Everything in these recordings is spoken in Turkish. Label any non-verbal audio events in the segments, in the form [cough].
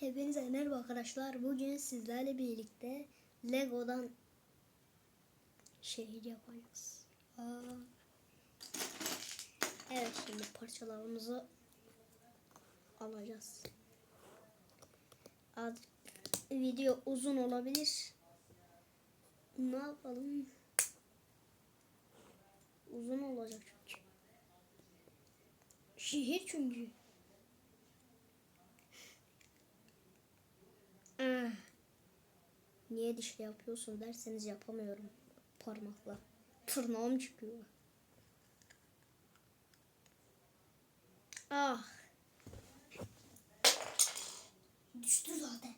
Hepinize merhaba arkadaşlar. Bugün sizlerle birlikte Lego'dan şehir yapacağız. Aa. Evet şimdi parçalarımızı alacağız. Az video uzun olabilir. Ne yapalım? Uzun olacak çünkü. Şehir çünkü. Ah. Niye dişli yapıyorsun derseniz yapamıyorum parmakla. Tırnağım çıkıyor. Ah. Düştü zaten.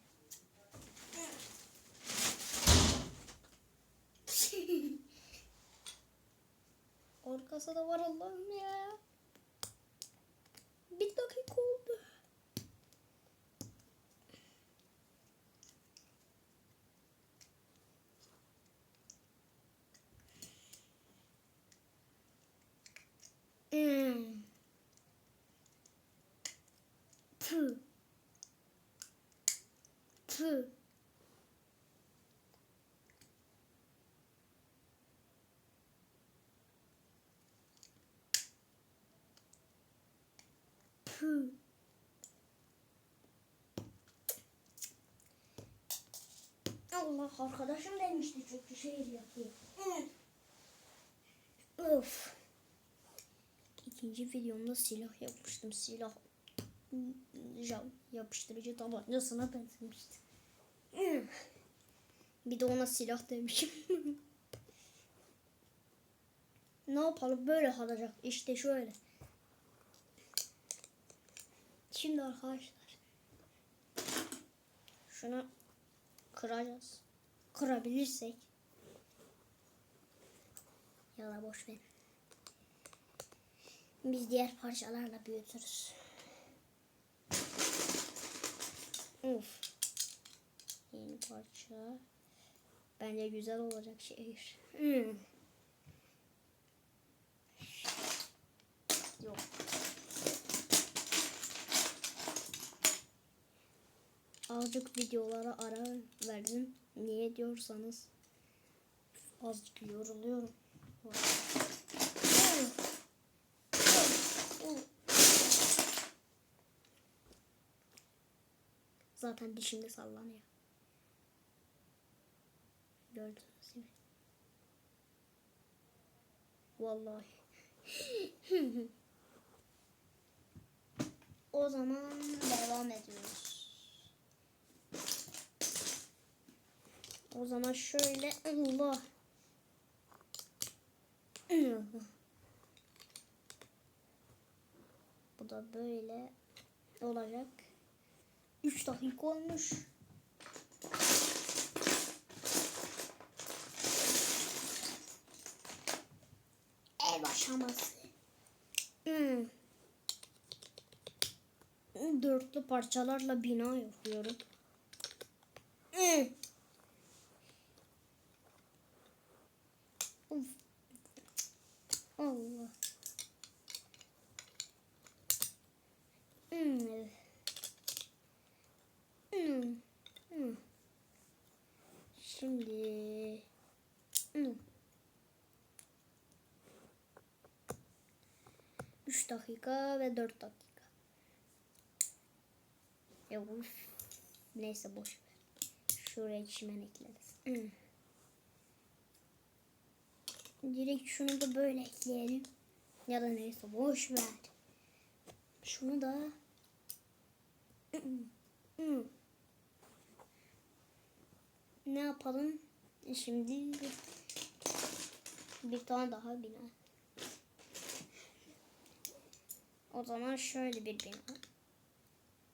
Arkası da var Allah'ım ya. Bir dakika oldu. Hmm. Tüh. Tüh. Tüh. Allah arkadaşım demişti çünkü şehir yapıyor. Of. İkinci videomda silah yapmıştım. Silah yapıştırıcı tabancasına benzemişti. Bir de ona silah demişim. [laughs] ne yapalım böyle kalacak. İşte şöyle. Şimdi arkadaşlar şunu kıracağız. Kırabilirsek ya da boş ver. Biz diğer parçalarla büyütürüz. Uf. Yeni parça. Bence güzel olacak şehir. Hmm. Yok. Azıcık videolara ara verdim. Niye diyorsanız azıcık yoruluyorum. Zaten dişimde sallanıyor. Gördünüz mü? Vallahi. [laughs] o zaman devam ediyoruz. O zaman şöyle Allah. Bu da böyle olacak. 3 dakika olmuş. Ev aşaması. Hmm. Dörtlü parçalarla bina yapıyorum. Hmm. Uf. Allah. Hmm. evet. Hmm. Hmm. Şimdi hmm. 3 dakika ve 4 dakika. Ya bu neyse boş ver. Şuraya çimen ekleriz. [clears throat] Direkt şunu da böyle ekleyelim. Ya da neyse boş ver. Şunu da. [clears throat] Ne yapalım? Şimdi bir tane daha bina. O zaman şöyle bir bina.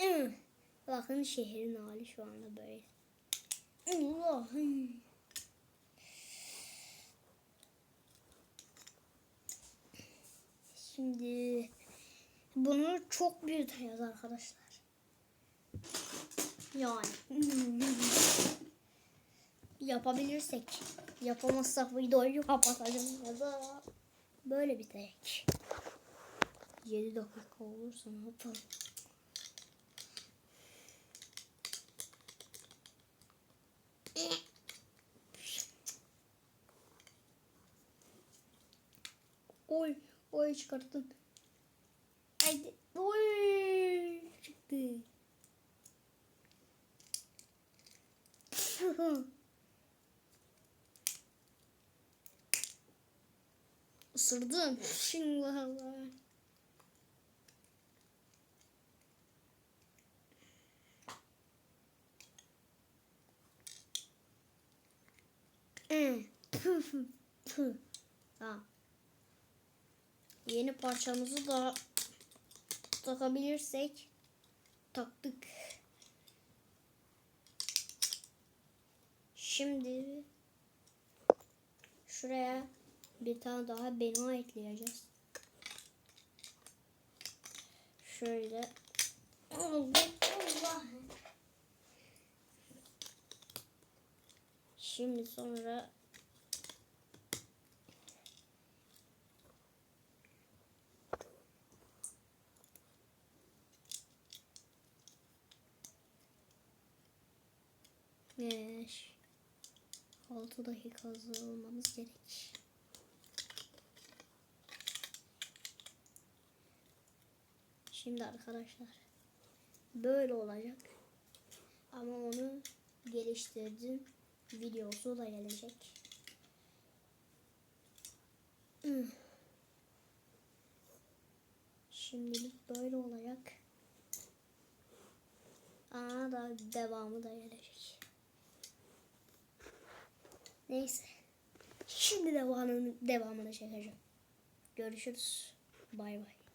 Hmm. Bakın şehrin hali şu anda böyle. Allah'ım. Şimdi bunu çok büyüteceğiz arkadaşlar. Yani. [laughs] Yapabilirsek. Yapamazsak videoyu kapatacağım ya da böyle bitecek. 7 dakika olursa ne yapalım? Oy, oy çıkarttık. Haydi, oy çıktı. [laughs] Isırdım. Şimdi Allah. Tamam. [laughs] Yeni parçamızı da takabilirsek taktık. Şimdi şuraya bir tane daha benua ekleyeceğiz. Şöyle. Allah Allah. Şimdi sonra Beş. 6 dakika hazır olmamız gerek. Şimdi arkadaşlar böyle olacak. Ama onu geliştirdim. Videosu da gelecek. Şimdilik böyle olacak. Aa da devamı da gelecek. Neyse. Şimdi devamını, devamını çekeceğim. Görüşürüz. Bay bay.